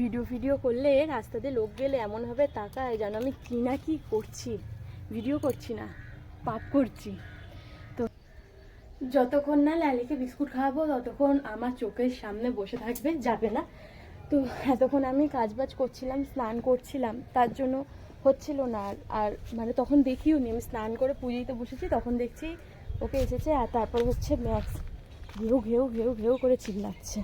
Video video করলে রাস্তাতে লোক গেলে এমনভাবে তাকায় যেন আমি কি না কি করছি। ভিডিও করছি না, পাপ করছি। তো যতক্ষণ না লালিকে বিস্কুট খাওয়াবো, ততক্ষণ আমার চোখের সামনে বসে থাকবে, যাবে না। তো এতক্ষণ আমি কাজবাজ করছিলাম, স্নান করছিলাম, তার জন্য হচ্ছিল না। আর আর মানে তখন দেখিও নি, আমি স্নান করে পুজোতে বসেছি, তখন দেখছি ওকে এসেছে আর তারপর হচ্ছে ম্যাক্স। ঘেউ ঘেউ ঘেউ ঘেউ করে চিল্লাচ্ছে।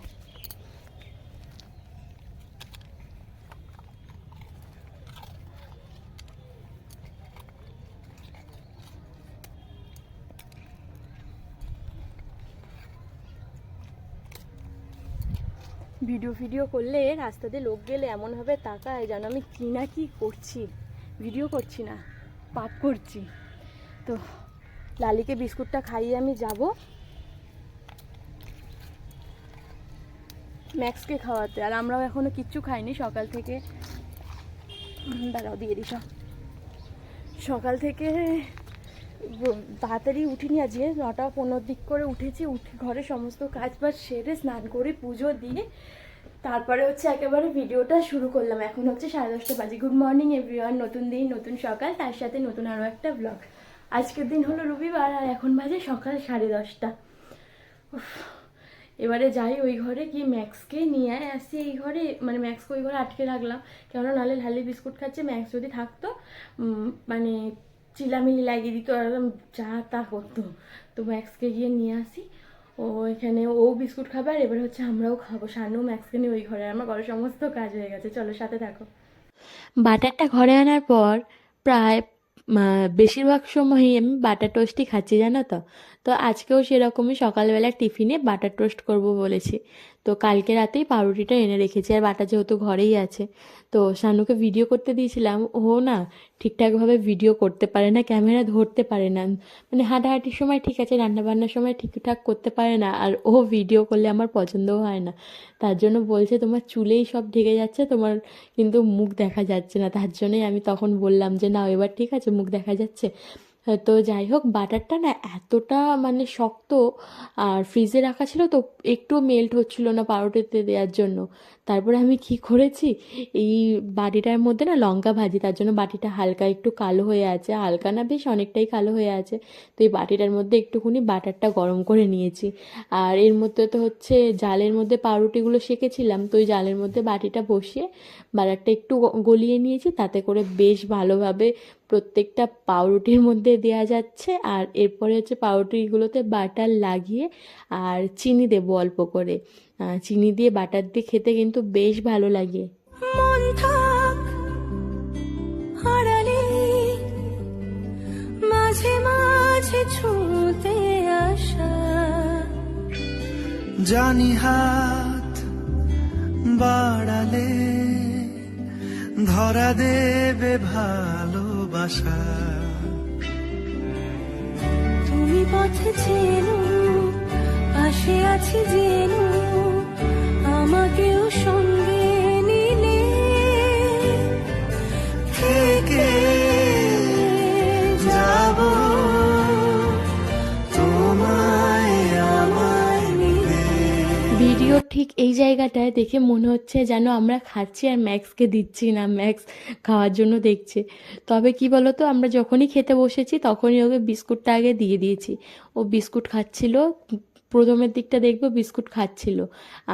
ভিডিও ভিডিও করলে রাস্তাতে লোক গেলে এমনভাবে তাকায় যেন আমি কি না কি করছি। ভিডিও করছি না পাপ করছি। তো লালিকে বিস্কুটটা খাইয়ে আমি যাব। ম্যাক্সকে খাওয়াতে। আর আমরাও এখনও কিচ্ছু খাইনি, সকাল থেকে দাঁড়াও, দিয়ে দিস সকাল থেকে তাড়াতাড়ি উঠিনি আজকে, নটা পনেরো দিক করে উঠেছি, উঠে ঘরে সমস্ত কাজ বাজ সেরে স্নান করে পুজো দিয়ে তারপরে হচ্ছে একেবারে ভিডিওটা শুরু করলাম। এখন হচ্ছে সাড়ে দশটা বাজে। গুড মর্নিং এভরিওয়ান নতুন দিন, নতুন সকাল। তার সাথে নতুন আরও একটা ব্লগ আজকের দিন হলো রবিবার, আর এখন বাজে সকাল সাড়ে দশটা। এবারে যাই ওই ঘরে কি ম্যাক্সকে নিয়ে আসি এই ঘরে। মানে ম্যাক্সকে ওই ঘরে আটকে রাখলাম। কেননা নাহলে লালি বিস্কুট খাচ্ছে, ম্যাক্স যদি থাকতো মানে চিলামিলি লাগিয়ে দিত, একদম যা তা করতো তো ম্যাক্সকে গিয়ে নিয়ে আসি। ও এখানে ও বিস্কুট খাবে আর এবার হচ্ছে আমরাও খাব। সানু ম্যাক্সকে নিয়ে ওই ঘরে। আমার ঘরে সমস্ত কাজ হয়ে গেছে। চলো, সাথে থাকো। বাটারটা ঘরে আনার পর প্রায় বেশিরভাগ সময়ই আমি বাটার টোস্টই খাচ্ছি, জানো তো? তো আজকেও সেরকমই সকালবেলা টিফিনে বাটার টোস্ট করব বলেছি। তো কালকে রাতেই পাউরুটিটা এনে রেখেছি, আর বাটা যেহেতু ঘরেই আছে। তো শানুকে ভিডিও করতে দিয়েছিলাম, ও না ঠিকঠাকভাবে ভিডিও করতে পারে না ক্যামেরা ধরতে পারে না। মানে হাঁটাহাঁটির সময় ঠিক আছে, রান্নাবান্নার সময় ঠিকঠাক করতে পারে না, আর ও ভিডিও করলে আমার পছন্দও হয় না। তার জন্য বলছে, তোমার চুলেই সব ঢেকে যাচ্ছে, তোমার কিন্তু মুখ দেখা যাচ্ছে না। তার জন্যই আমি তখন বললাম যে না এবার ঠিক আছে, মুখ দেখা যাচ্ছে। তো যাই হোক, বাটারটা না এতটা মানে শক্ত আর ফ্রিজে রাখা ছিল তো একটু মেল্ট হচ্ছিল না পাউরুটিতে দেওয়ার জন্য। তারপরে আমি কি করেছি? এই বাটিটার মধ্যে না লঙ্কা ভাজি, তার জন্য বাটিটা হালকা একটু কালো হয়ে আছে। হালকা না বেশ অনেকটাই কালো হয়ে আছে। তো এই বাটিটার মধ্যে একটুখানি বাটারটা গরম করে নিয়েছি। আর এর মধ্যে তো হচ্ছে জালের মধ্যে পাউরুটিগুলো সেঁকেছিলাম। তো ওই জালের মধ্যে বাটিটা বসিয়ে বাটারটা একটু গলিয়ে নিয়েছি। তাতে করে বেশ ভালোভাবে প্রত্যেকটা পাউরুটির মধ্যে দেওয়া যাচ্ছে আর এরপরে হচ্ছে পাউরুটিগুলোতে বাটার লাগিয়ে আর চিনি দেবো অল্প করে। চিনি দিয়ে বাটার দিয়ে খেতে কিন্তু বেশ ভালো লাগে। মন মাঝে মাঝে ছুঁতে আসা। জানি হাত বাড়ালে ধরা দেবে ভালোবাসা। তুমি পথে চেনো পাশে আছি জেনো আমাকেও ভিডিও ঠিক এই জায়গাটায় দেখে মনে হচ্ছে যেন আমরা খাচ্ছি আর ম্যাক্সকে দিচ্ছি না, ম্যাক্স খাওয়ার জন্য দেখছে। তবে কি তো আমরা যখনই খেতে বসেছি তখনই ওকে বিস্কুটটা আগে দিয়ে দিয়েছি। ও বিস্কুট খাচ্ছিল প্রথমের দিকটা দেখব, বিস্কুট খাচ্ছিল।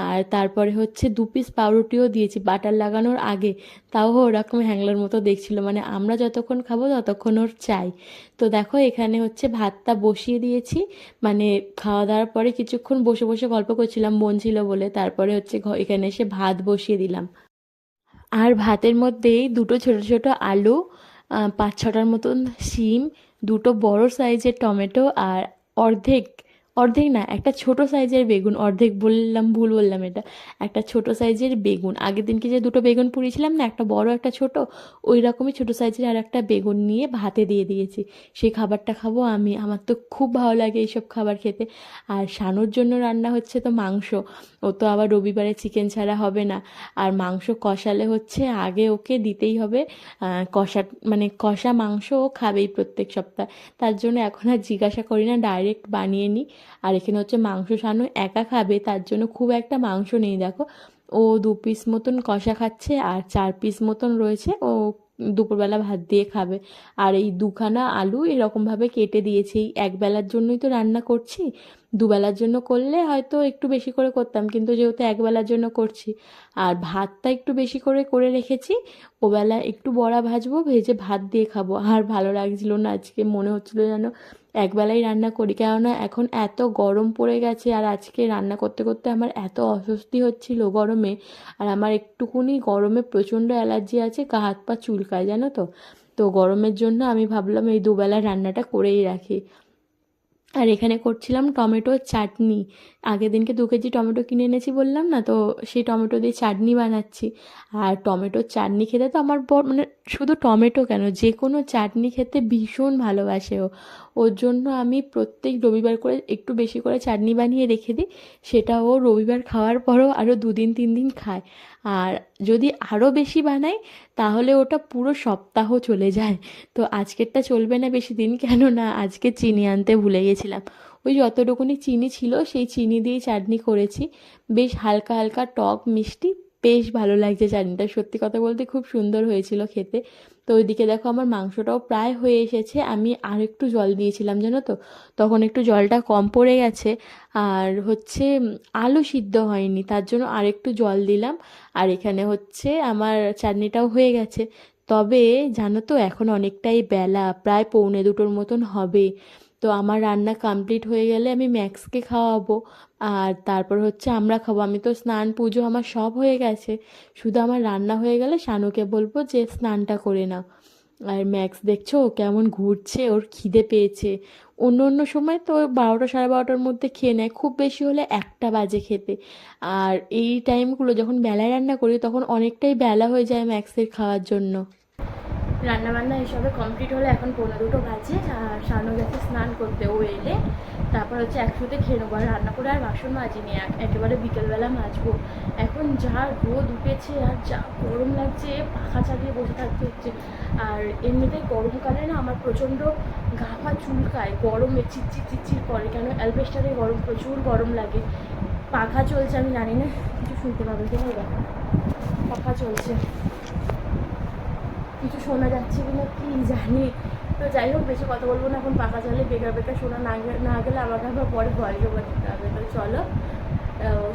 আর তারপরে হচ্ছে দু পিস পাউরুটিও দিয়েছি, বাটার লাগানোর আগে। তাও ওরকম হ্যাংলার মতো দেখছিল মানে আমরা যতক্ষণ খাব ততক্ষণ ওর চাই। তো দেখো, এখানে হচ্ছে ভাতটা বসিয়ে দিয়েছি মানে খাওয়া দাওয়ার পরে কিছুক্ষণ বসে বসে গল্প করছিলাম বোন ছিল বলে। তারপরে হচ্ছে এখানে এসে ভাত বসিয়ে দিলাম। আর ভাতের মধ্যেই দুটো ছোট ছোট আলু পাঁচ ছটার মতন শিম, দুটো বড় সাইজের টমেটো আর অর্ধেক অর্ধেক না, একটা ছোট সাইজের বেগুন, অর্ধেক বললাম, ভুল বললাম এটা। একটা ছোট সাইজের বেগুন। আগের দিনকে যে দুটো বেগুন পুড়িয়েছিলাম না, একটা বড়, একটা ছোট ওই রকমই ছোট সাইজের আর একটা বেগুন নিয়ে ভাতে দিয়ে দিয়েছি। সেই খাবারটা খাব আমি। আমার তো খুব ভালো লাগে এইসব খাবার খেতে। আর শানুর জন্য রান্না হচ্ছে তো মাংস। ও তো আবার রবিবারে চিকেন ছাড়া হবে না। আর মাংস কষালে হচ্ছে আগে ওকে দিতেই হবে কষা মানে কষা মাংস ও খাবেই প্রত্যেক সপ্তাহ। তার জন্য এখন আর জিজ্ঞাসা করি না, ডাইরেক্ট বানিয়ে নিই। আর এখানে হচ্ছে মাংস শানু একা খাবে, তার জন্য খুব একটা মাংস নেই, দেখো। ও দু পিস মতন কষা খাচ্ছে আর চার পিস মতন রয়েছে, ও দুপুরবেলা ভাত দিয়ে খাবে। আর এই দুখানা আলু এরকমভাবে কেটে দিয়েছি একবেলার জন্যই তো রান্না করছি। দুবেলার জন্য করলে হয়তো একটু বেশি করে করতাম, কিন্তু যেহেতু একবেলার জন্য করছি, আর ভাতটা একটু বেশি করে করে রেখেছি, ওবেলা একটু বড়া ভাজবো, ভেজে ভাত দিয়ে খাব। আর ভালো লাগছিল না, আজকে মনে হচ্ছিল যেন একবেলাই রান্না করি, কেননা এখন এত গরম পড়ে গেছে, আর আজকে রান্না করতে করতে আমার এত অস্বস্তি হচ্ছিল গরমে, আর আমার একটুকুনি গরমে প্রচণ্ড অ্যালার্জি আছে, গা হাত পা চুলকায়, জানো তো? তো গরমের জন্য আমি ভাবলাম এই দুবেলা রান্নাটা করেই রাখি। আর এখানে করছিলাম টমেটোর চাটনি। আগের দিনকে দু কেজি টমেটো কিনে এনেছি বললাম না, তো সেই টমেটো দিয়ে চাটনি বানাচ্ছি। আর টমেটোর চাটনি খেতে তো আমার বর মানে শুধু টমেটো কেন যে কোনো চাটনি খেতে ভীষণ ভালোবাসে ও। ওর জন্য আমি প্রত্যেক রবিবার করে একটু বেশি করে চাটনি বানিয়ে রেখে দিই, সেটা ও রবিবার খাওয়ার পরেও আরও দুদিন তিন দিন খায়। আর যদি আরও বেশি বানাই, তাহলে ওটা পুরো সপ্তাহ চলে যায়। তো আজকেরটা চলবে না বেশি দিন কেন না আজকে চিনি আনতে ভুলে গেছিলাম। ওই যতটুকুনি চিনি ছিল, সেই চিনি দিয়েই চাটনি করেছি। বেশ হালকা হালকা টক মিষ্টি, বেশ ভালো লাগছে চাটনিটা। সত্যি কথা বলতে খুব সুন্দর হয়েছিল খেতে। তো ওইদিকে দেখো আমার মাংসটাও প্রায় হয়ে এসেছে। আমি আর একটু জল দিয়েছিলাম, জানো তো? তখন একটু জলটা কম পড়ে গেছে। আর হচ্ছে আলু সিদ্ধ হয়নি, তার জন্য আর একটু জল দিলাম। আর এখানে হচ্ছে আমার চাটনিটাও হয়ে গেছে। তবে জানো তো, এখন অনেকটাই বেলা, প্রায় পৌনে দুটোর মতন হবে। তো আমার রান্না কমপ্লিট হয়ে গেলে আমি ম্যাক্সকে খাওয়াবো। আর তারপর হচ্ছে আমরা খাব। আমি তো স্নান, পুজো আমার সব হয়ে গেছে। শুধু আমার রান্না হয়ে গেলে শানুকে বলব যে, স্নানটা করে নাও। আর ম্যাক্স, দেখছ? কেমন ঘুরছে, ওর খিদে পেয়েছে। অন্য অন্য সময় তো বারোটা, সাড়ে বারোটার মধ্যে খেয়ে নেয়। খুব বেশি হলে একটা বাজে খেতে। আর এই টাইমগুলো যখন বেলায় রান্না করি, তখন অনেকটাই বেলা হয়ে যায় ম্যাক্সের খাওয়ার জন্য। রান্না বান্না এসবে কমপ্লিট হলে এখন পনেরো দুটো বাজে, আর শানু গেছে স্নান করতে, ও এলে। তারপর হচ্ছে একসাথে খেয়ে নেব, আর রান্না করে আর বাসন মাজিনি, এক- একেবারে বিকেলবেলা মাজবো। এখন যা রোদ উঠেছে, আর যা গরম লাগছে, পাখা চালিয়ে বসে থাকতে হচ্ছে। আর এমনিতেই গরমকালে না আমার প্রচণ্ড গা পা চুলকায়, গরমে চিচ্চির চিচ্চির করে, কেন অ্যালবেস্টারে গরম, প্রচুর গরম লাগে। পাখা চলছে, আমি জানি না, কিছু শুনতে পাবে কিনা পাখা চলছে। কিছু শোনা যাচ্ছে কিনা কি জানি। তো যাই হোক, বেশি কথা বলব না, এখন পাকা চলে বেকার বেকার শোনা না না গেলে আমাকে আবার পরে ভয় জমা দিতে হবে। তো চলো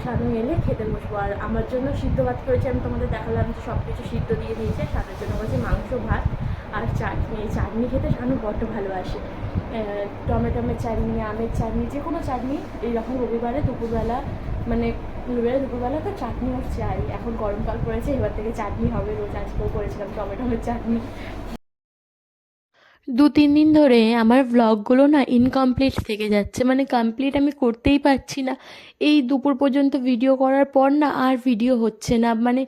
সানু এলে খেতে বসবো। আর আমার জন্য সিদ্ধ ভাত করেছি, আমি তোমাদের দেখালাম যে সব কিছু সিদ্ধ দিয়ে দিয়েছে। সাথের জন্য করেছে মাংস, ভাত আর চাটনি। চাটনি খেতে সানু বড্ড ভালোবাসে। টমেটোমের চাটনি, আমের চাটনি যে কোনো চাটনি, এইরকম রবিবারে, দুপুরবেলা মানে রবিবারে দুপুরবেলা তো চাটনি আর চাই। এখন গরমকাল পড়েছে, এবার থেকে চাটনি হবে। রোজ আজকেও করেছিলাম টমেটোমের চাটনি। দু, তিন দিন ধরে আমার ভ্লগগুলো না ইনকমপ্লিট থেকে যাচ্ছে। মানে কমপ্লিট আমি করতেই পারছি না। এই দুপুর পর্যন্ত ভিডিও করার পর না আর ভিডিও হচ্ছে না। মানে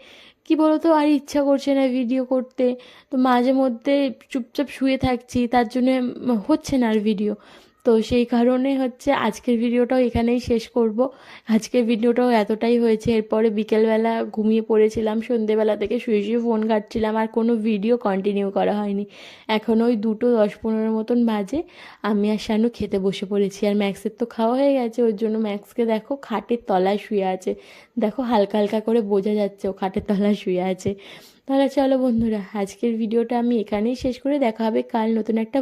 কি বলতো, আর ইচ্ছা করছে না ভিডিও করতে। তো মাঝে মধ্যে চুপচাপ শুয়ে থাকছি, তার জন্য হচ্ছে না আর ভিডিও তো সেই কারণে হচ্ছে আজকের ভিডিওটাও এখানেই শেষ করব। আজকের ভিডিওটাও এতটাই হয়েছে, এরপরে বিকেলবেলা ঘুমিয়ে পড়েছিলাম, সন্ধেবেলা থেকে শুয়ে শুয়ে ফোন কাটছিলাম আর কোনো ভিডিও কন্টিনিউ করা হয়নি। এখন ওই দুটো দশ পনেরো মতন বাজে, আমি আর শানু খেতে বসে পড়েছি, আর ম্যাক্সের তো খাওয়া হয়ে গেছে, ওর জন্য ম্যাক্সকে দেখো খাটের তলায় শুয়ে আছে। দেখো হালকা হালকা করে বোঝা যাচ্ছে ও খাটের তলায় শুয়ে আছে। তাহলে চলো বন্ধুরা, আজকের ভিডিওটা আমি এখানেই শেষ করে দেখা হবে, কাল নতুন একটা